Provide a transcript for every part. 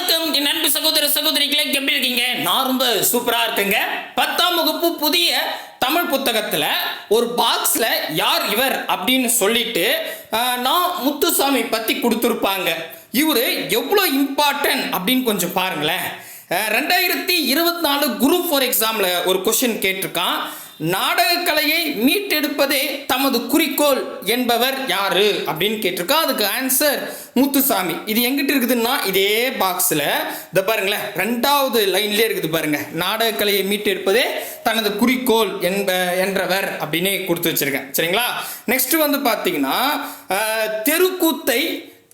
வணக்கம். என் சகோதர சகோதரிகளை எப்படி இருக்கீங்க? நான் ரொம்ப சூப்பரா இருக்குங்க. பத்தாம் வகுப்பு புதிய தமிழ் புத்தகத்துல ஒரு பாக்ஸ்ல யார் இவர் அப்படின்னு சொல்லிட்டு நான் முத்துசாமி பத்தி கொடுத்துருப்பாங்க. இவரு எவ்வளோ இம்பார்ட்டன்ட் அப்படின்னு கொஞ்சம் பாருங்களேன். ரெண்டாயிரத்தி இருபத்தி நாலு குரூப் ஃபோர் எக்ஸாமில் ஒரு கொஸ்டின் கேட்டிருக்கான். நாடகக்கலையை மீட்டெடுப்பதே தமது குறிக்கோள் என்பவர் யாரு அப்படின்னு கேட்டிருக்கா? அதுக்கு ஆன்சர் முத்துசாமி. இது எங்கிட்ட இருக்குதுன்னா இதே பாக்ஸில் இந்த பாருங்களேன். ரெண்டாவது லைன்லேயே இருக்குது பாருங்க. நாடகக்கலையை மீட்டெடுப்பதே தனது குறிக்கோள் என்ப என்றவர் அப்படின்னு கொடுத்து வச்சிருக்கேன். சரிங்களா? நெக்ஸ்ட் வந்து பார்த்தீங்கன்னா தெருக்கூத்தை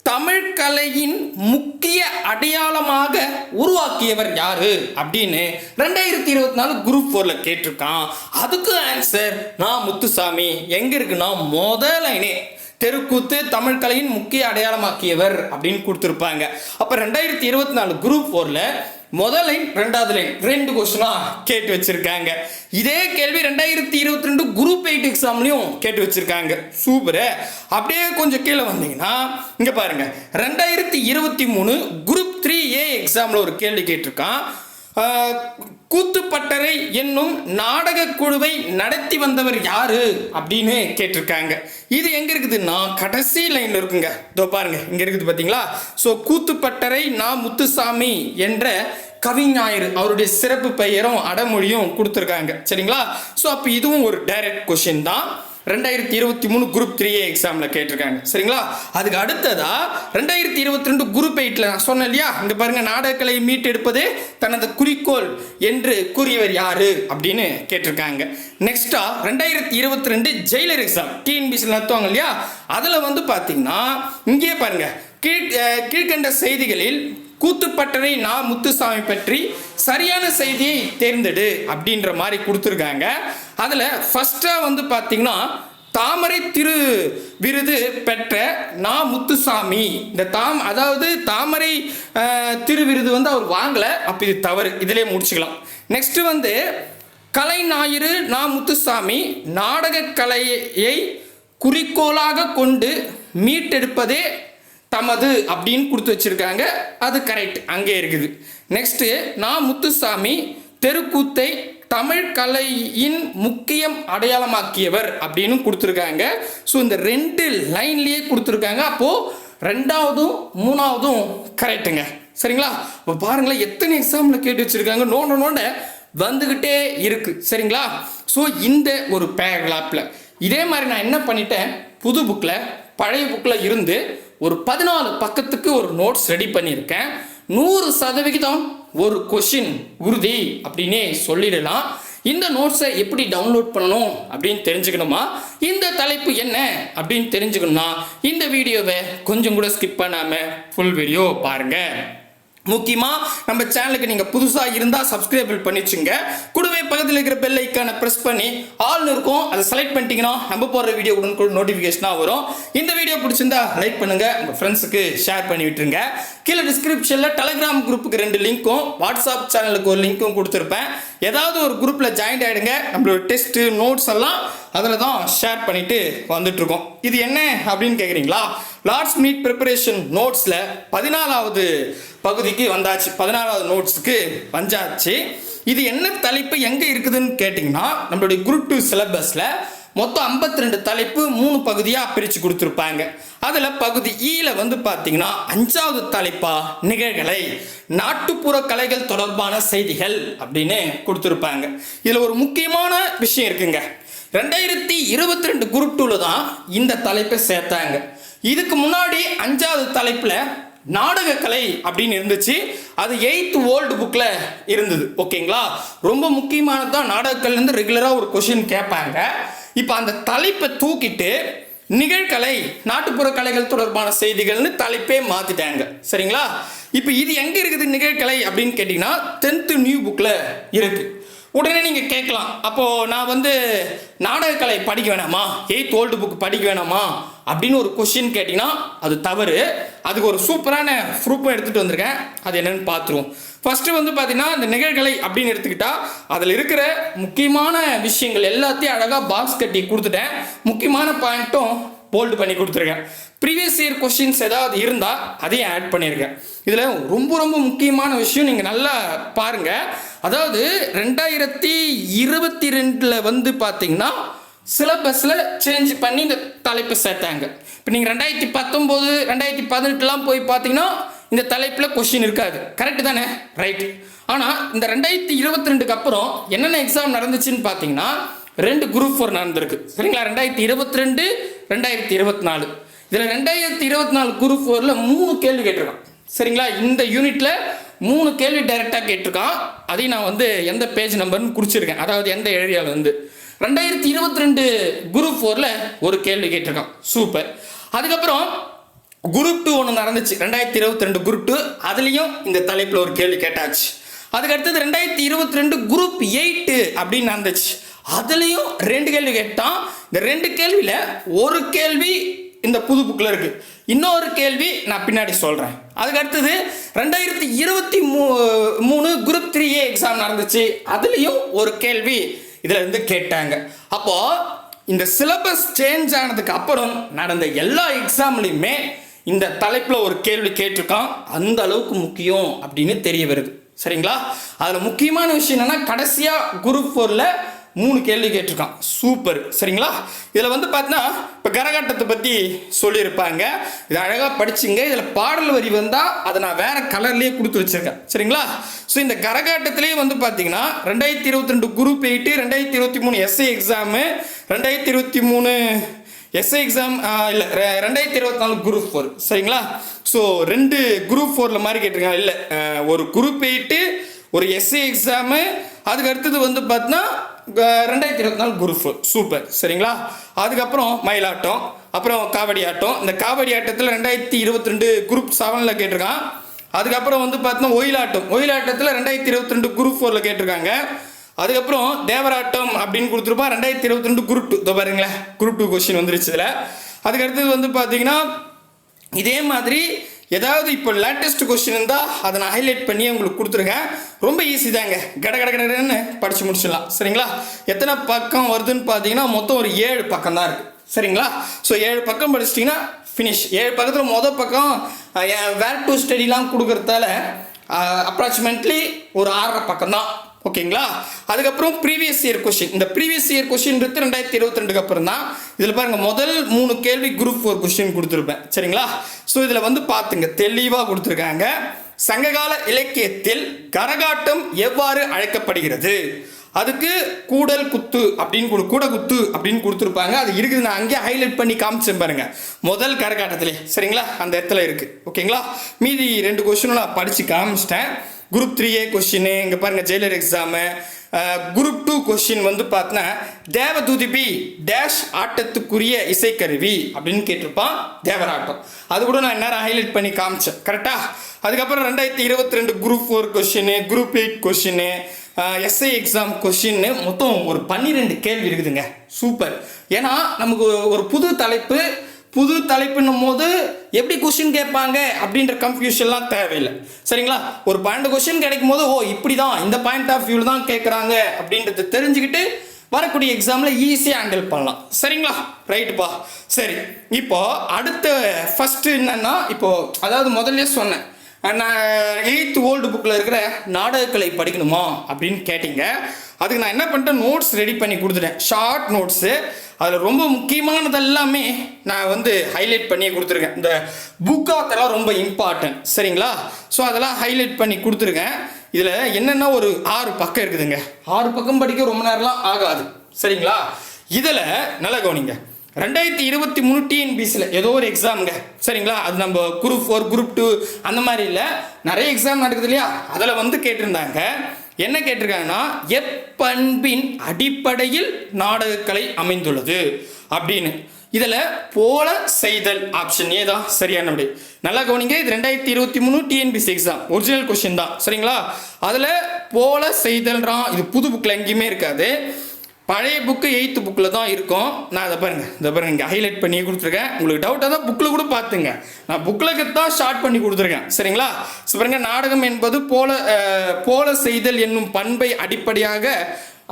தமிழ் கலையின் முக்கிய அடையாளமாக உருவாக்கியவர் யாரு? அப்படின்னு ரெண்டாயிரத்தி இருபத்தி நாலு குரூப் ஃபோர்ல கேட்டிருக்கான். அதுக்கு ஆன்சர் நான் முத்துசாமி. எங்க இருக்குன்னா முதலைனே தெருக்கூத்து தமிழ் கலையின் முக்கிய அடையாளமாக்கியவர் அப்படின்னு கொடுத்துருப்பாங்க. அப்போ ரெண்டாயிரத்தி இருபத்தி நாலு குரூப் ஃபோரில் முதல் லைன் ரெண்டாவது லைன் ரெண்டு கொஸ்டினா கேட்டு வச்சிருக்காங்க. இதே கேள்வி ரெண்டாயிரத்தி இருபத்தி ரெண்டு குரூப் எயிட் எக்ஸாம்லையும் கேட்டு வச்சிருக்காங்க. சூப்பரு அப்படியே கொஞ்சம் கீழே வந்தீங்கன்னா இங்க பாருங்க. ரெண்டாயிரத்தி இருபத்தி மூணு குரூப் த்ரீ ஏ எக்ஸாம்ல ஒரு கேள்வி கேட்டிருக்கான். கூத்துப்பட்டறை என்னும் நாடக குழுவை நடத்தி வந்தவர் யாரு அப்படின்னு கேட்டிருக்காங்க. இது எங்க இருக்குதுன்னா கடைசி லைன்ல இருக்குங்க. இதோ பாருங்க இங்க இருக்குது பாத்தீங்களா? ஸோ கூத்துப்பட்டறை நா முத்துசாமி என்ற கவிஞாயிறு அவருடைய சிறப்பு பெயரும் அடமொழியும் கொடுத்துருக்காங்க. சரிங்களா? ஸோ அப்போ இதுவும் ஒரு டைரக்ட் கொஷின் தான். ரெண்டாயிரத்தி இருபத்தி மூணு குரூப் த்ரீ ஏ எக்ஸாமில் கேட்டிருக்காங்க. சரிங்களா? அதுக்கு அடுத்ததா ரெண்டாயிரத்தி இருபத்தி ரெண்டு குரூப் எயிட்டில் நான் சொன்னேன் இல்லையா? இங்கே பாருங்கள் நாடகக்கலை மீட்டெடுப்பதே தனது குறிக்கோள் என்று கூறியவர் யார்? அப்படின்னு கேட்டிருக்காங்க. நெக்ஸ்டா ரெண்டாயிரத்தி இருபத்தி ரெண்டு ஜெயிலர் எக்ஸாம் டிஎன்பிசியில் நடத்துவாங்க இல்லையா? அதில் வந்து பார்த்தீங்கன்னா இங்கேயே பாருங்கள் கீழ் கீழ்கண்ட செய்திகளில் கூத்துப்பட்டறை நா முத்துசாமி பற்றி சரியான செய்தியை தேர்ந்தெடு அப்படின்ற மாதிரி கொடுத்துருக்காங்க. அதில் ஃபஸ்ட்டாக வந்து பார்த்தீங்கன்னா தாமரை திரு விருது பெற்ற நா முத்துசாமி. இந்த தாம் அதாவது தாமரை திரு விருது வந்து அவர் வாங்கலை. அப்போ இது தவறு. இதிலே முடிச்சுக்கலாம். நெக்ஸ்ட் வந்து கலை ஞாயிறு நா முத்துசாமி நாடகக் கலையை குறிக்கோளாக கொண்டு மீட்டெடுப்பதே தமது அப்படின்னு கொடுத்து வச்சிருக்காங்க. அது கரெக்ட் அங்கே இருக்குது. நெக்ஸ்ட்டு நான் முத்துசாமி தெருக்கூத்தை தமிழ் கலையின் முக்கியம் அடையாளமாக்கியவர் அப்படின்னு கொடுத்துருக்காங்க. ஸோ இந்த ரெண்டு லைன்லேயே கொடுத்துருக்காங்க. அப்போது ரெண்டாவதும் மூணாவதும் கரெக்டுங்க சரிங்களா? இப்போ பாருங்களேன் எத்தனை எக்ஸாமில் கேட்டு வச்சுருக்காங்க. நோண்ட நோண்ட வந்துக்கிட்டே இருக்கு. சரிங்களா? ஸோ இந்த ஒரு பேரகிராஃபில் இதே மாதிரி நான் என்ன பண்ணிட்டேன்? புது புக்கில் பழைய புக்கில் இருந்து ஒரு பதினாலு பக்கத்துக்கு ஒரு நோட்ஸ் ரெடி பண்ணியிருக்கேன். நூறு சதவிகிதம் ஒரு கொஷின் உறுதி அப்படின்னே சொல்லிடலாம். இந்த நோட்ஸை எப்படி டவுன்லோட் பண்ணணும் அப்படின்னு தெரிஞ்சுக்கணுமா? இந்த தலைப்பு என்ன அப்படின்னு தெரிஞ்சுக்கணும்னா இந்த வீடியோவை கொஞ்சம் கூட ஸ்கிப் பண்ணாமல் ஃபுல் வீடியோ பாருங்கள் முக்கியமாக நம்ம சேனலுக்கு நீங்கள் புதுசாக இருந்தால் சப்ஸ்கிரைபிள் பண்ணிச்சுங்க. கூடவே பக்கத்தில் இருக்கிற பெல் ஐக்கானை ப்ரெஸ் பண்ணி ஆல்னு இருக்கும் அதை செலக்ட் பண்ணிட்டீங்கன்னா நம்ம போடுற வீடியோ உடனுக்குடன் நோட்டிஃபிகேஷனாக வரும். இந்த வீடியோ பிடிச்சிருந்தா லைக் பண்ணுங்கள் உங்கள் ஃப்ரெண்ட்ஸுக்கு ஷேர் பண்ணி விட்டுருங்க. கீழே டிஸ்கிரிப்ஷனில் டெலகிராம் குரூப்புக்கு ரெண்டு லிங்க்கும் வாட்ஸ்அப் சேனலுக்கு ஒரு லிங்க்கும் கொடுத்துருப்பேன். ஏதாவது ஒரு குரூப்பில் ஜாயின் ஆகிடுங்க நம்மளோட டெஸ்ட்டு நோட்ஸ் எல்லாம் அதில் தான் ஷேர் பண்ணிட்டு வந்துட்டுருக்கோம். இது என்ன அப்படின்னு கேட்குறீங்களா லார்ட்ஸ் மீட் ப்ரிப்பரேஷன் நோட்ஸில் பதினாலாவது பகுதிக்கு வந்தாச்சு. பதினாலாவது நோட்ஸுக்கு வந்தாச்சு. இது என்ன தலைப்பு எங்கே இருக்குதுன்னு கேட்டிங்கன்னா நம்மளுடைய குரூப் டூ சிலபஸில் மொத்தம் 52 ரெண்டு தலைப்பு மூணு பகுதியாக பிரித்து கொடுத்துருப்பாங்க. அதில் பகுதி e ஈல வந்து பார்த்தீங்கன்னா அஞ்சாவது தலைப்பா நிகழ்களை நாட்டுப்புற கலைகள் தொடர்பான செய்திகள் அப்படின்னு கொடுத்துருப்பாங்க. இதில் ஒரு முக்கியமான விஷயம் இருக்குங்க. ரெண்டாயிரத்தி இருபத்தி ரெண்டு குரூப் டூவில் தான் இந்த தலைப்பை சேர்த்தாங்க. இதுக்கு முன்னாடி அஞ்சாவது தலைப்பில் நாடகக்கலை அப்படின்னு இருந்துச்சு. அது எயித் ஓல்டு புக்கில் இருந்தது. ஓகேங்களா? ரொம்ப முக்கியமானது தான் நாடகக்கல்லேருந்து ரெகுலராக ஒரு கொஷின் கேட்பாங்க. இப்போ அந்த தலைப்பை தூக்கிட்டு நிகழ்கலை நாட்டுப்புற கலைகள் தொடர்பான செய்திகள்னு தலைப்பே மாற்றிட்டாங்க சரிங்களா? இப்போ இது எங்கே இருக்குது நிகழ்கலை அப்படின்னு கேட்டிங்கன்னா டென்த்து நியூ புக்கில் இருக்குது உடனே நீங்கள் கேட்கலாம். அப்போது நான் வந்து நாடகக்கலை படிக்க வேணாமா? எயித் ஓல்டு புக் படிக்க வேணாமா? அப்படின்னு ஒரு கொஷின் கேட்டிங்கன்னா அது தவறு. அதுக்கு ஒரு சூப்பரான ப்ரூஃபும் எடுத்துகிட்டு வந்திருக்கேன். அது என்னென்னு பார்த்துருவோம். ஃபஸ்ட்டு வந்து பார்த்தீங்கன்னா இந்த நிகழ்கலை அப்படின்னு எடுத்துக்கிட்டா அதில் இருக்கிற முக்கியமான விஷயங்கள் எல்லாத்தையும் அழகாக பாக்ஸ் கட்டி கொடுத்துட்டேன். முக்கியமான பாயிண்ட்டும் போல்டு பண்ணி கொடுத்துருக்கேன். ப்ரீவியஸ் இயர் கொஷின்ஸ் ஏதாவது இருந்தால் அதையும் ஆட் பண்ணியிருக்கேன் இதில் ரொம்ப ரொம்ப முக்கியமான விஷயம் நீங்கள் நல்லா பாருங்கள் அதாவது ரெண்டாயிரத்தி இருபத்தி ரெண்டில் வந்து பார்த்தீங்கன்னா சிலபஸில் சேஞ்ச் பண்ணி இந்த தலைப்பு சேர்த்தாங்க. இப்போ நீங்கள் ரெண்டாயிரத்தி பத்தொம்போது ரெண்டாயிரத்தி பதினெட்டுலாம் போய் பார்த்தீங்கன்னா இந்த தலைப்பில் கொஷின் இருக்காது. கரெக்டு தானே? ரைட் ஆனால் இந்த ரெண்டாயிரத்தி இருபத்தி ரெண்டுக்கு அப்புறம் என்னென்ன எக்ஸாம் நடந்துச்சுன்னு பார்த்தீங்கன்னா ரெண்டு குரூப் ஃபோர் நடந்திருக்கு. சரிங்களா? ரெண்டாயிரத்தி இருபத்தி ரெண்டு ரெண்டாயிரத்தி இருபத்தி நாலு. இதில் ரெண்டாயிரத்தி இருபத்தி நாலு குரூப் ஃபோரில் மூணு கேள்வி கேட்டிருக்கான். சரிங்களா? இந்த யூனிட்டில் மூணு கேள்வி டைரெக்டாக கேட்டிருக்கான். அதையும் நான் வந்து எந்த பேஜ் நம்பர்னு குறிச்சிருக்கேன். அதாவது எந்த ஏரியாவில் வந்து ரெண்டாயிரத்தி இருபத்தி ரெண்டு குரூப் ஃபோரில் ஒரு கேள்வி கேட்டிருக்கான் சூப்பர் அதுக்கப்புறம் குரூப் டூ ஒன்று நடந்துச்சு. ரெண்டாயிரத்தி இருபத்தி ரெண்டு குரூப் டூ அதுலேயும் இந்த தலைப்பில் ஒரு கேள்வி கேட்டாச்சு. அதுக்கு அடுத்தது ரெண்டாயிரத்தி இருபத்தி ரெண்டு குரூப் எயிட்டு அப்படின்னு நடந்துச்சு. அதுலேயும் ரெண்டு கேள்வி கேட்டான் இந்த ரெண்டு கேள்வியில் ஒரு கேள்வி இந்த புது புக்கில் இருக்குது இன்னொரு கேள்வி நான் பின்னாடி சொல்கிறேன் அதுக்கு அடுத்தது ரெண்டாயிரத்தி இருபத்தி மூ மூணு குரூப் த்ரீ ஏ எக்ஸாம் நடந்துச்சு. அதுலேயும் ஒரு கேள்வி இதில் இருந்து கேட்டாங்க. அப்போது இந்த சிலபஸ் சேஞ்ச் ஆனதுக்கு அப்புறம் நடந்த எல்லா எக்ஸாம்லேயுமே இந்த தலைப்பில் ஒரு கேள்வி கேட்டிருக்கான். அந்த அளவுக்கு முக்கியம் அப்படின்னு தெரிய வருது. சரிங்களா? அதில் முக்கியமான விஷயம் என்னன்னா கடைசியாக குரூப் ஃபோரில் மூணு கேள்வி கேட்டிருக்கான். சூப்பர் சரிங்களா? இதில் வந்து பார்த்தீங்கன்னா இப்போ கரகாட்டத்தை பற்றி சொல்லியிருப்பாங்க. இதை அழகாக படிச்சுங்க. இதில் பாடல் வரி வந்தால் அதை நான் வேற கலர்லேயே கொடுத்து வச்சுருக்கேன். சரிங்களா? ஸோ இந்த கரகாட்டத்திலேயே வந்து பார்த்தீங்கன்னா ரெண்டாயிரத்தி இருபத்தி ரெண்டு குரூப் எயிட்டு ரெண்டாயிரத்தி இருபத்தி மூணு எஸ்ஏ எக்ஸாமு ரெண்டாயிரத்தி இருபத்தி மூணு எஸ்ஐ எக்ஸாம் இல்லை ரெண்டாயிரத்தி இருபத்தி நாலு குரூப் ஃபோர் சரிங்களா? ஸோ ரெண்டு குரூப் ஃபோரில் மாதிரி கேட்டிருக்காங்க. இல்லை ஒரு குரூப் எயிட்டு ஒரு எஸ்ஐ எக்ஸாமு அதுக்கு அடுத்தது வந்து பார்த்தீங்கன்னா ரெண்டாயிரத்தி இருபத்தி நாலு குரூப் சூப்பர். சரிங்களா? அதுக்கப்புறம் மயிலாட்டம் அப்புறம் காவடி ஆட்டம். இந்த காவடி ஆட்டத்தில் ரெண்டாயிரத்தி இருபத்தி ரெண்டு குரூப் செவனில் கேட்டிருக்கான். அதுக்கப்புறம் வந்து பார்த்தீங்கன்னா ஒயிலாட்டம். ஒயிலாட்டத்தில் ரெண்டாயிரத்தி இருபத்தி ரெண்டு குரூப் ஃபோரில் கேட்டிருக்காங்க. அதுக்கப்புறம் தேவராட்டம் அப்படின்னு கொடுத்துருப்பா. ரெண்டாயிரத்தி இருபத்தி ரெண்டு குரூப் டூ இதோ பாருங்களேன். குரூப் டூ கொஸ்டின் வந்துருச்சு இதில். அதுக்கு அடுத்தது வந்து பார்த்தீங்கன்னா இதே மாதிரி ஏதாவது இப்போ லேட்டஸ்ட் கொஸ்டின் இருந்தால் அதை நான் ஹைலைட் பண்ணி உங்களுக்கு கொடுத்துருக்கேன். ரொம்ப ஈஸி தாங்க. கட கட கடன்னு படித்து முடிச்சிடலாம். சரிங்களா? எத்தனை பக்கம் வருதுன்னு பார்த்தீங்கன்னா மொத்தம் ஒரு ஏழு பக்கம் தான் இருக்குது சரிங்களா? ஸோ ஏழு பக்கம் படிச்சிட்டிங்கன்னா ஃபினிஷ் ஏழு பக்கத்தில் மொதல் பக்கம் வேர் டு ஸ்டடிலாம் கொடுக்குறதால அப்ராக்சிமேட்லி ஒரு ஆறரை பக்கம் தான் ஓகேங்களா? அதுக்கப்புறம் ப்ரீவியஸ் இயர் கொஷின் இந்த ப்ரீவியஸ் இயர் கொஷின்றது ரெண்டாயிரத்தி இருபத்தி ரெண்டுக்கு அப்புறம் தான். இதில் பாருங்கள் முதல் மூணு கேள்வி குரூப் ஃபோர் கொஷின் கொடுத்துருப்பேன். சரிங்களா? ஸோ இதில் வந்து பார்த்துங்க தெளிவாக கொடுத்துருக்காங்க. சங்ககால இலக்கியத்தில் கரகாட்டம் எவ்வாறு அழைக்கப்படுகிறது? அதுக்கு கூடல் குத்து அப்படின்னு கூட குத்து அப்படின்னு கொடுத்துருப்பாங்க. அது இருக்குது. நான் அங்கேயே ஹைலைட் பண்ணி காமிச்சேன் பாருங்க. முதல் கரகாட்டத்திலே. சரிங்களா? அந்த இடத்துல இருக்கு. ஓகேங்களா? மீதி ரெண்டு கொஸ்டினும் நான் படித்து காமிச்சிட்டேன். குரூப் த்ரீ ஏ கொஷின் இங்கே பாருங்க jailer exam group two question வந்து பார்த்தீங்கன்னா தேவதூதிபி டேஷ் ஆட்டத்துக்குரிய இசைக்கருவி அப்படின்னு கேட்டிருப்பான் தேவராட்டம். அது கூட நான் நேரம் ஹைலைட் பண்ணி காமிச்சேன். கரெக்டா அதுக்கப்புறம் ரெண்டாயிரத்தி இருபத்தி ரெண்டு group four question group eight question SI exam question மொத்தம் ஒரு பன்னிரெண்டு கேள்வி இருக்குதுங்க. சூப்பர் ஏன்னா நமக்கு ஒரு புது தலைப்பு புது தலைப்புன்னும் போது எப்படி கொஷின் கேட்பாங்க அப்படின்ற கன்ஃபியூஷன்லாம் தேவையில்லை. சரிங்களா? ஒரு பன்னெண்டு கொஷின் கிடைக்கும் போது ஓ இப்படி தான் இந்த பாயிண்ட் ஆஃப் வியூவில் தான் கேட்குறாங்க அப்படின்றத தெரிஞ்சுக்கிட்டு வரக்கூடிய எக்ஸாமில் ஈஸியாக ஹேண்டில் பண்ணலாம். சரிங்களா? ரைட்டுப்பா சரி. இப்போது அடுத்த ஃபஸ்ட்டு என்னென்னா இப்போ அதாவது முதல்ல சொன்னேன். நான் எயித்து ஓல்டு புக்கில் இருக்கிற நாடகக்கலை படிக்கணுமா அப்படின்னு கேட்டிங்க. அதுக்கு நான் என்ன பண்ணிட்டேன்? நோட்ஸ் ரெடி பண்ணி கொடுத்துட்டேன். ஷார்ட் நோட்ஸு அதில் ரொம்ப முக்கியமானது எல்லாமே நான் வந்து ஹைலைட் பண்ணி கொடுத்துருக்கேன். இந்த புக் ஆத்தெல்லாம் ரொம்ப இம்பார்ட்டன்ட் சரிங்களா? ஸோ அதெல்லாம் ஹைலைட் பண்ணி கொடுத்துருக்கேன். இதில் என்னென்ன ஒரு ஆறு பக்கம் இருக்குதுங்க? ஆறு பக்கம் படிக்க ரொம்ப நேரம்லாம் ஆகாது. சரிங்களா? இதில் நல்லா கவனிங்க. ரெண்டாயிரத்தி இருபத்தி மூணு டிஎன்பிசியில் ஏதோ ஒரு எக்ஸாமுங்க சரிங்களா? அது நம்ம குரூப் ஃபோர் குரூப் டூ அந்த மாதிரி இல்லை. நிறைய எக்ஸாம் நடக்குது இல்லையா? அதில் வந்து கேட்டிருந்தாங்க. என்ன கேட்டிருக்காங்கன்னா எப்பண்பின் அடிப்படையில் நாடகக்கலை அமைந்துள்ளது அப்படின்னு. இதில் போல செய்தல் ஆப்ஷன் ஏதான் சரியான விடை. நல்லா கவனிங்க இது ரெண்டாயிரத்தி இருபத்தி மூணு டிஎன்பிசி எக்ஸாம் ஒரிஜினல் கொஷின் தான். சரிங்களா? அதில் போல செய்தல்றான் இது புது புக்கில் எங்கேயுமே இருக்காது. பழைய புக்கு எயித்து புக்கில் தான் இருக்கும். நான் அதை பாருங்க இதை பாருங்கள் இங்கே ஹைலைட் பண்ணி கொடுத்துருக்கேன். உங்களுக்கு டவுட்டாக தான் புக்கில் கூட பார்த்துங்க. நான் புக்கில் தான் ஷார்ட் பண்ணி கொடுத்துருக்கேன். சரிங்களா? ஸோ பாருங்கள் நாடகம் என்பது போல போல செய்தல் என்னும் பண்பை அடிப்படையாக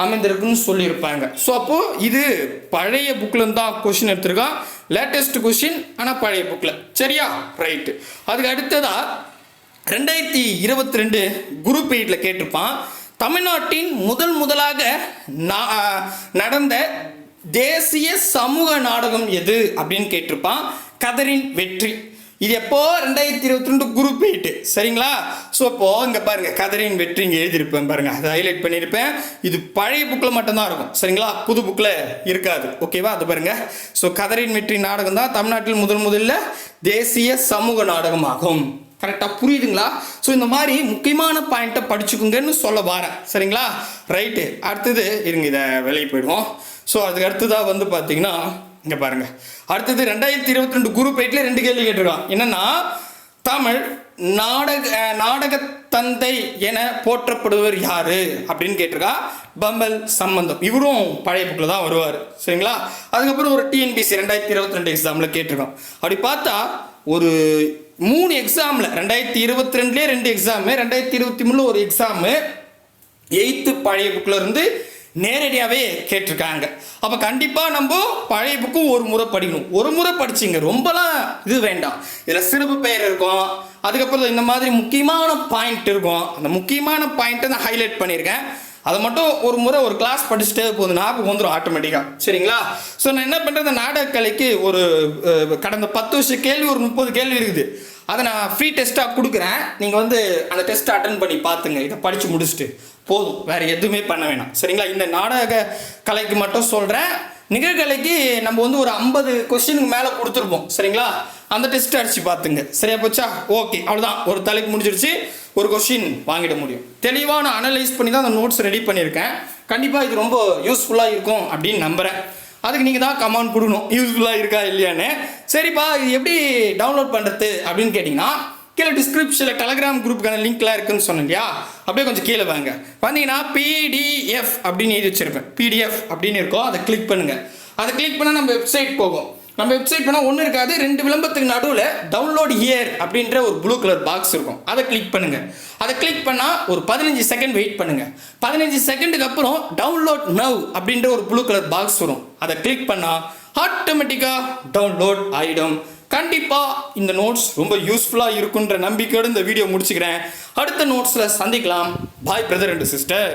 அமைந்திருக்குன்னு சொல்லியிருப்பாங்க. ஸோ அப்போது இது பழைய புக்கில் தான் கொஷின் எடுத்திருக்கான். லேட்டஸ்ட் கொஷின் ஆனால் பழைய புக்கில் சரியா? ரைட்டு அதுக்கு அடுத்ததாக ரெண்டாயிரத்தி இருபத்தி ரெண்டு குரூப் எயிட்டில் கேட்டிருப்பான். தமிழ்நாட்டின் முதல் முதலாக நா- நடந்த தேசிய சமூக நாடகம் எது அப்படின்னு கேட்டிருப்பான். கதரின் வெற்றி. இது எப்போ? ரெண்டாயிரத்தி இருபத்தி ரெண்டு குரூப் எயிட்டு. சரிங்களா? ஸோ அப்போ இங்கே பாருங்க. கதரின் வெற்றி இங்கே எழுதியிருப்பேன் பாருங்க. அதை ஹைலைட் பண்ணியிருப்பேன். இது பழைய புக்கில் மட்டும்தான் இருக்கும். சரிங்களா? புது புக்கில் இருக்காது. ஓகேவா அது பாருங்க. ஸோ கதரின் வெற்றி நாடகம் தான் தமிழ்நாட்டில் முதல் முதல்ல தேசிய சமூக நாடகமாகும். கரெக்டாக புரியுதுங்களா? ஸோ இந்த மாதிரி முக்கியமான பாயிண்ட்டை படிச்சுக்குங்கன்னு சொல்ல வரேன். சரிங்களா? ரைட்டு அடுத்தது இருங்க இதை வெளியே போயிடுவோம். ஸோ அதுக்கு அடுத்ததாக வந்து பார்த்தீங்கன்னா இங்கே பாருங்கள் அடுத்தது ரெண்டாயிரத்தி இருபத்தி ரெண்டு குரூப் எயிட்டில் ரெண்டு கேள்வி கேட்டிருக்கான். என்னன்னா தமிழ் நாடக நாடக தந்தை என போற்றப்படுவர் யாரு? அப்படின்னு கேட்டிருக்கா. பம்பல் சம்பந்தம். இவரும் பழைய புக்கில் தான் வருவார். சரிங்களா? அதுக்கப்புறம் ஒரு டிஎன்பிசி ரெண்டாயிரத்தி இருபத்தி ரெண்டு எக்ஸாமில் கேட்டிருக்கோம் அப்படி பார்த்தா ஒரு மூணு எக்ஸாமில் ரெண்டாயிரத்தி இருபத்தி ரெண்டுலேயே ரெண்டு எக்ஸாமு ரெண்டாயிரத்தி இருபத்தி மூணில் ஒரு எக்ஸாமு எயித்து பழைய புக்கில் இருந்து நேரடியாகவே கேட்டிருக்காங்க. அப்போ கண்டிப்பாக நம்ம பழைய புக்கும் ஒரு முறை படிக்கணும். ஒரு முறை படிச்சிங்க ரொம்பலாம் இது வேண்டாம். இதில் சிறப்பு பெயர் இருக்கும். அதுக்கப்புறம் இந்த மாதிரி முக்கியமான பாயிண்ட் இருக்கும். அந்த முக்கியமான பாயிண்ட்டை நான் ஹைலைட் பண்ணியிருக்கேன். அதை மட்டும் ஒரு முறை ஒரு கிளாஸ் படிச்சுட்டே போகுது ஞாபகம் வந்துடும் ஆட்டோமேட்டிக்காக சரிங்களா? ஸோ நான் என்ன பண்ணுறது நாடக கலைக்கு ஒரு கடந்த பத்து வருஷம் கேள்வி ஒரு முப்பது கேள்வி இருக்குது. அதை நான் ஃப்ரீ டெஸ்ட்டாக கொடுக்குறேன். நீங்கள் வந்து அந்த டெஸ்ட்டை அட்டன் பண்ணி பார்த்துங்க இதை படித்து முடிச்சுட்டு போதும். வேறு எதுவுமே பண்ண வேணாம். சரிங்களா? இந்த நாடக கலைக்கு மட்டும் சொல்கிறேன் நிகழ்கலைக்கு நம்ம வந்து ஒரு ஐம்பது கொஸ்டினுக்கு மேலே கொடுத்துருப்போம். சரிங்களா? அந்த டெஸ்ட் அடித்து பார்த்துங்க சரியா போச்சா? ஓகே அவ்வளோதான் ஒரு தலைக்கு முடிஞ்சிருச்சு. ஒரு கொஷின் வாங்கிட முடியும். தெளிவாக நான் அனலைஸ் பண்ணி தான் அந்த நோட்ஸ் ரெடி பண்ணியிருக்கேன். கண்டிப்பாக இது ரொம்ப யூஸ்ஃபுல்லாக இருக்கும் அப்படின்னு நம்புகிறேன் அதுக்கு நீங்கள் தான் கமெண்ட் கொடுக்கணும். யூஸ்ஃபுல்லாக இருக்கா இல்லையான்னு. சரிப்பா இது எப்படி டவுன்லோட் பண்ணுறது அப்படின்னு கேட்டிங்கன்னா கீழே டிஸ்கிரிப்ஷனில் டெலகிராம் குரூப்புக்கான லிங்க்லாம் இருக்குன்னு சொன்னேன் இல்லையா அப்படியே கொஞ்சம் கீழே வாங்க. வந்தீங்கன்னா பிடிஎஃப் அப்படின்னு எழுதி வச்சிருப்பேன். பிடிஎஃப் அப்படின்னு இருக்கும். அதை கிளிக் பண்ணுங்கள் அதை கிளிக் பண்ணால் நம்ம வெப்சைட் போகும். நம்ம வெப்சைட் பண்ணால் ஒன்றும் இருக்காது ரெண்டு விளம்பரத்துக்கு நடுவில் டவுன்லோட் இயர் அப்படின்ற ஒரு ப்ளூ கலர் பாக்ஸ் இருக்கும். அதை கிளிக் பண்ணுங்கள் அதை கிளிக் பண்ணால் ஒரு பதினஞ்சு செகண்ட் வெயிட் பண்ணுங்கள் பதினஞ்சு செகண்டுக்கு அப்புறம் டவுன்லோட் நவ் அப்படின்ற ஒரு ப்ளூ கலர் பாக்ஸ் வரும். அதை கிளிக் பண்ணால் ஆட்டோமேட்டிக்காக டவுன்லோட் ஆகிடும் கண்டிப்பாக இந்த நோட்ஸ் ரொம்ப யூஸ்ஃபுல்லாக இருக்குன்ற நம்பிக்கையோடு இந்த வீடியோ முடிச்சுக்கிறேன். அடுத்த நோட்ஸில் சந்திக்கலாம். பாய் பிரதர் அண்ட் சிஸ்டர்